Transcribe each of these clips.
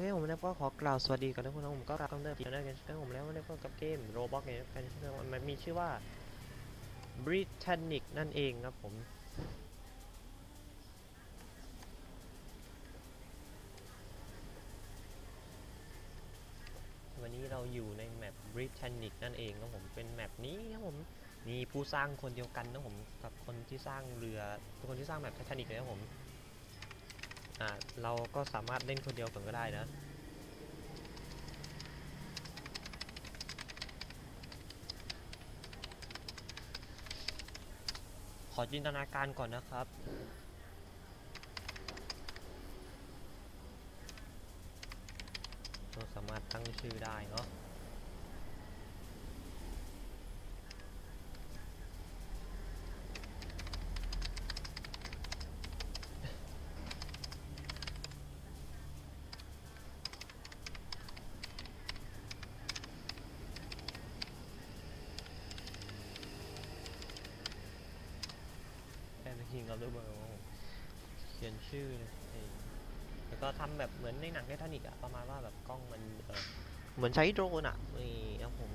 เคผมแล้วก็ขอกล่าวสวัสดีกับทุกคนนะผมก็รับกำเนิดอยู่ในกันผมแล้ววันนี้ก็กับเกมโรบอกเนี่ยกันมันมีชื่อว่า Britannic นั่นเองครับผมวันนี้เราอยู่ในแมป Britannic นั่นเองครับผมเป็นแมปนี้ครับผมมีผู้สร้างคนเดียวกันนะผมกับคนที่สร้างเรือคนที่สร้างแมปไททานิกเลยครับผม อ่าเราก็สามารถเล่นคนเดียวก่อนก็ได้นะขอจินตนาการก่อนนะครับ เราสามารถตั้งชื่อได้เนาะิงกับลูเบอร์เขียนชื่อเลยแล้วก็ทำแบบเหมือนในหนังไททานิกอะประมาณว่าแบบกล้องมันเหมือนใช้โดรนอะนี่ครับผม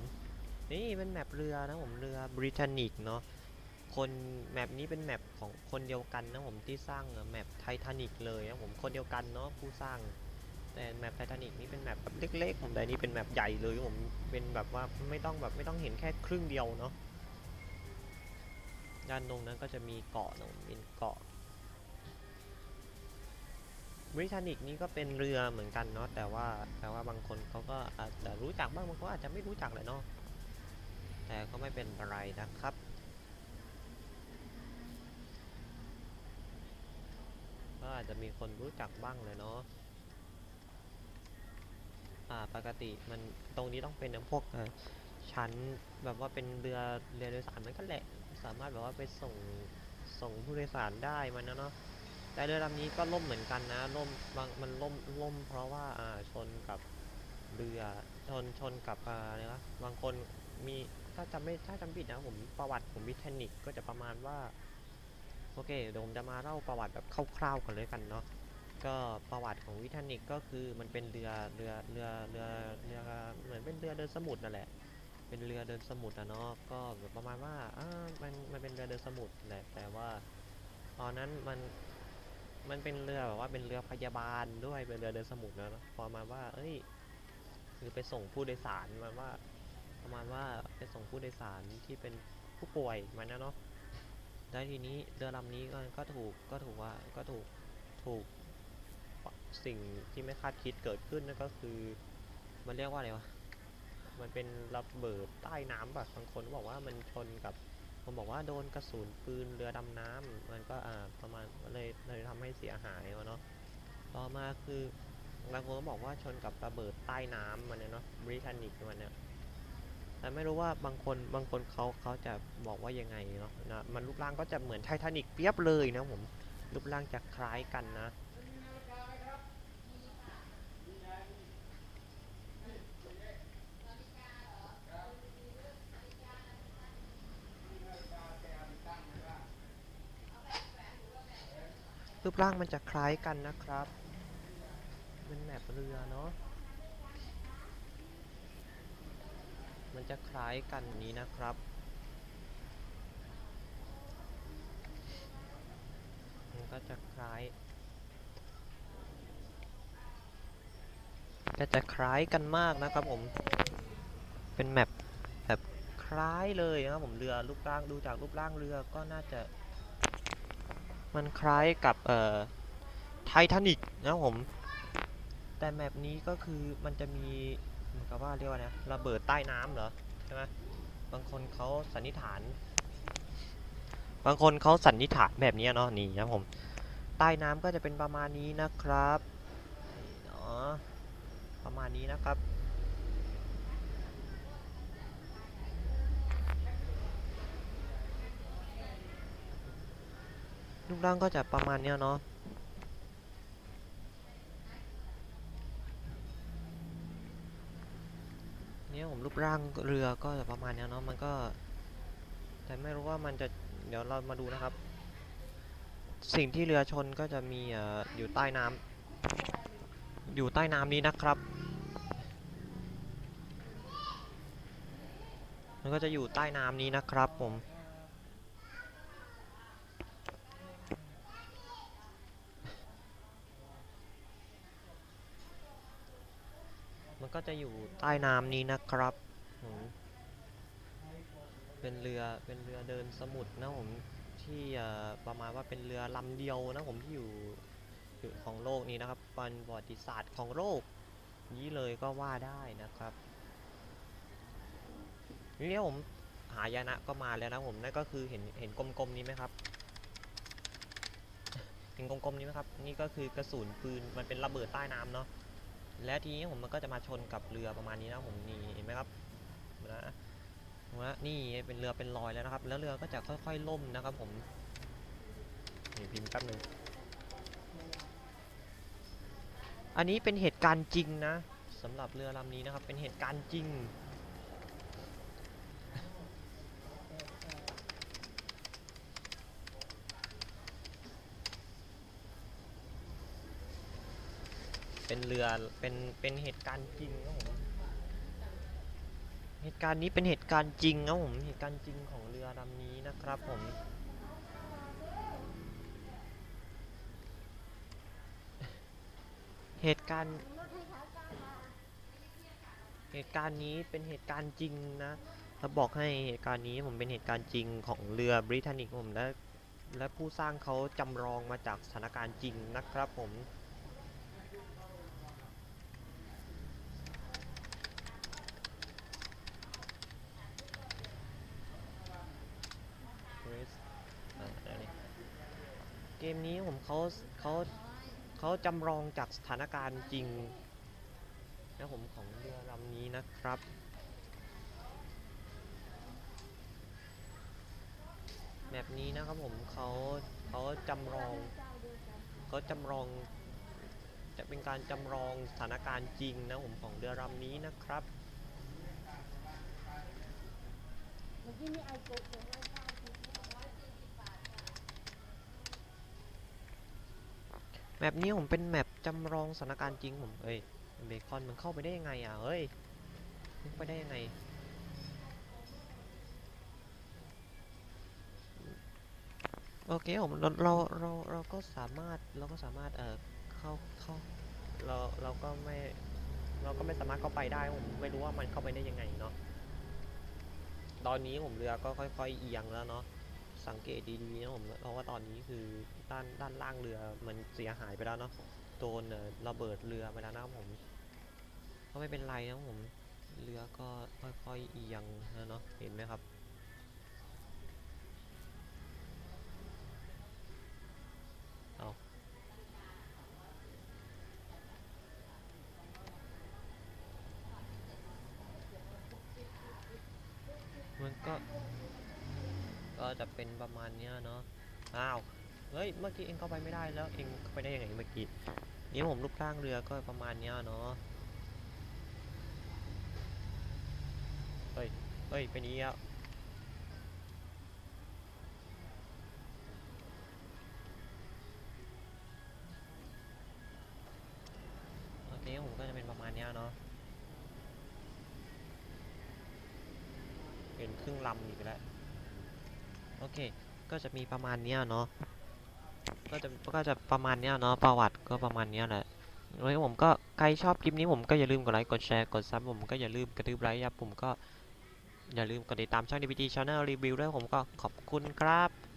นี่เป็นแมปเรือนะผมเรือบริ t านิกเนาะคนแมปนี้เป็นแมปของคนเดียวกันนะผมที่สร้างแมปไททานิกเลยนะผมคนเดียวกันเนาะผู้สร้างแต่แมปไททานิกนี่เป็นแมปแบบเล็กๆผมแต่นี่เป็นแมปใหญ่เลยผมเป็นแบบว่าไม่ต้องแบบไม่ต้องเห็นแค่ครึ่งเดียวเนาะ ด้านตรงนั้นก็จะมีเกาะนะเป็นเกาะบริทานิกนี่ก็เป็นเรือเหมือนกันเนาะแต่ว่าแต่ว่าบางคนเขาก็อาจจะรู้จักบ้างบางคนอาจจะไม่รู้จักเลยเนาะแต่ก็ไม่เป็นไรนะครับ ก็อาจจะมีคนรู้จักบ้างเลยเนาะอ่าปกติมันตรงนี้ต้องเป็นพวกชั้นแบบว่าเป็นเรือเรือโดยสารเหมือนกันแหละ สามารถแบบว่าไปส่งส่งผู้โดยสารได้มันนะเนาะแต่เรือลำนี้ก็ล่มเหมือนกันนะล่มบางมันล่มล่ม เพราะว่าอ่าชนกับเรือชนชนกับอ่าอะไรวะบางคนมีถ้าจำไม่ถ้าจำผิดนะผมประวัติผมวิทนิกก็จะประมาณว่าโอเคเดี๋ยวผมจะมาเล่าประวัติแบบคร่าวๆกันเลยกันเนาะก็ประวัติของวิทนิกก็คือมันเป็นเรือเรือเรือเรือเรือเหมือนเป็นเรือเดินสมุทรนั่นแหละ เป็นเรือเดินสมุทรอะเนาะก็ประมาณว่าอ่ามันมันเป็นเรือเดินสมุทรแหละแต่ว่า ตอนนั้นมันมันเป็นเรือแบบว่าเป็นเรือพยาบาลด้วยเป็นเรือเดินสมุทรนะเนอะประมาณว่า เอ้ยคือไปส่งผู้โดยสารมาว่า ประมาณว่าไปส่งผู้โดยสารที่เป็นผู้ป่วยมันนะเนาะแล้วทีนี้เรือลำนี้ก็ถูกก็ถูกว่าก็ถูกถูกสิ่งที่ไม่คาดคิดเกิดขึ้นนั่นก็คือ มันเรียกว่าอะไรวะ มันเป็นระเบิดใต้น้ำป่ะบางคนบอกว่ามันชนกับผมบอกว่าโดนกระสุนปืนเรือดำน้ำมันก็อ่าประมาณเลยเลยทำให้เสียหายวะเนาะต่อมาคือบางคนก็บอกว่าชนกับระเบิดใต้น้ำมันเนาะบริทานิกมันเนี่ยแต่ไม่รู้ว่าบางคนบางคนเขาเขาจะบอกว่ายังไงเนาะนะมันรูปร่างก็จะเหมือนไททานิกเปียบเลยนะผมรูปร่างจะคล้ายกันนะ รูปร่างมันจะคล้ายกันนะครับ เป็นแมปเรือเนาะ มันจะคล้ายกันนี้นะครับ มันก็จะคล้าย ก็จะคล้ายกันมากนะครับผม เป็นแมปแบบคล้ายเลยนะครับผมเรือรูปร่างดูจากรูปร่างเรือก็น่าจะ มันคล้ายกับเอ่อไททานิกนะผม แต่แมปนี้ก็คือมันจะมีเหมือนกับว่าเรียกว่านะระเบิดใต้น้ำเหรอใช่ไหมบางคนเขาสันนิษฐาน บางคนเขาสันนิษฐานแบบนี้เนาะนี่นะผมใต้น้ำก็จะเป็นประมาณนี้นะครับเนาะประมาณนี้นะครับ รูปร่างก็จะประมาณเนี้ยเนาะเนี่ยผมรูปร่างเรือก็จะประมาณเนี้ยเนาะมันก็ แต่ไม่รู้ว่ามันจะเดี๋ยวเรามาดูนะครับ สิ่งที่เรือชนก็จะมีออยู่ใต้น้ำอยู่ใต้น้ำนี้นะครับ มันก็จะอยู่ใต้น้ำนี้นะครับผม ก็จะอยู่ใต้น้ำนี้นะครับเป็นเรือเป็นเรือเดินสมุทรนะผมที่ประมาณว่าเป็นเรือลำเดียวนะผมที่อยู่อยู่ของโลกนี้นะครับเป็นประวัติศาสตร์ของโลกนี้เลยก็ว่าได้นะครับทีนี้ผมหายนะก็มาแล้วนะผมนั่นก็คือเห็นเห็นกลมๆนี้ไหมครับเห็นกลมๆนี้ไหมครับ นี่ก็คือกระสุนปืนมันเป็นระเบิดใต้น้ำเนาะ และทีนี้ผมมันก็จะมาชนกับเรือประมาณนี้นะผมนี่เห็นไหมครับนะว่านี่เป็นเรือเป็นรอยแล้วนะครับ แล้วเรือก็จะค่อยๆล่มนะครับ ผมนี่พิมพ์แป๊บนึงอันนี้เป็นเหตุการณ์จริงนะสำหรับเรือลำนี้นะครับ เป็นเหตุการณ์จริง เป็นเรือเป็นเป็นเหตุการณ์จริงครับผมเหตุการณ์นี้เป็นเหตุการณ์จริงครับผมเหตุการณ์จริงของเรือลำนี้นะครับผมเหตุการณ์เหตุการณ์นี้เป็นเหตุการณ์จริงนะแล้วบอกให้เหตุการณ์นี้ผมเป็นเหตุการณ์จริงของเรือบริทานิกผมและและผู้สร้างเขาจำลองมาจากสถานการณ์จริงนะครับผม อ่าเดี๋ยวนี้เกมนี้ผมเขาเขาเขาจำลองจากสถานการณ์จริงนะผมของเรือลำนี้นะครับแบบนี้นะครับผมเขาเขาจำลองเขาจำลอง จะเป็นการจำลองสถานการณ์จริงนะผมของเรือลำนี้นะครับ แมปนี้ผมเป็นแมปจำลองสถานการณ์จริงผมเอ้ยเบคอนมันเข้าไปได้ยังไงอะเฮ้ยไปได้ยังไงโอเคผมเราเราเราเราก็สามารถเราก็สามารถเอ่อเข้าเข้าเราเราก็ไม่เราก็ไม่สามารถเข้าไปได้ผมไม่รู้ว่ามันเข้าไปได้ยังไงเนาะตอนนี้ผมเรือก็ค่อยๆเอียงแล้วเนาะ สังเกตดีๆนะผมเพราะว่าตอนนี้คือด้านด้านล่างเรือมันเสียหายไปแล้วเนาะโดนเอ่อระเบิดเรือไปแล้วนะผมก็ไม่เป็นไรนะผมเรือก็ค่อยๆเอียงนะเนาะเห็นไหมครับเอามันก็ ก็จะเป็นประมาณเนี้ยเนาะ อ้าว เฮ้ย เมื่อกี้เองเข้าไปไม่ได้แล้ว เองเข้าไปได้ยังไงเมื่อกี้ นี่ผมรูปร่างเรือก็ประมาณเนี้ยเนาะ เฮ้ย เฮ้ยเป็นนี้แล้วโอเคผมก็จะเป็นประมาณนี้เนาะ เป็นครึ่งลำอีกแล้ว โอเค ก็จะมีประมาณเนี้ยเนาะ ก็จะก็จะประมาณเนี้ยเนาะประวัติก็ประมาณเนี้ยแหละโดยผมก็ใครชอบคลิปนี้ผมก็อย่าลืมกดไลค์กดแชร์กดซับผมก็อย่าลืมกระตือไลค์ครับผมก็อย่าลืมกดติดตามช่อง DPT Channel Review ด้วยผมก็ขอบคุณครับ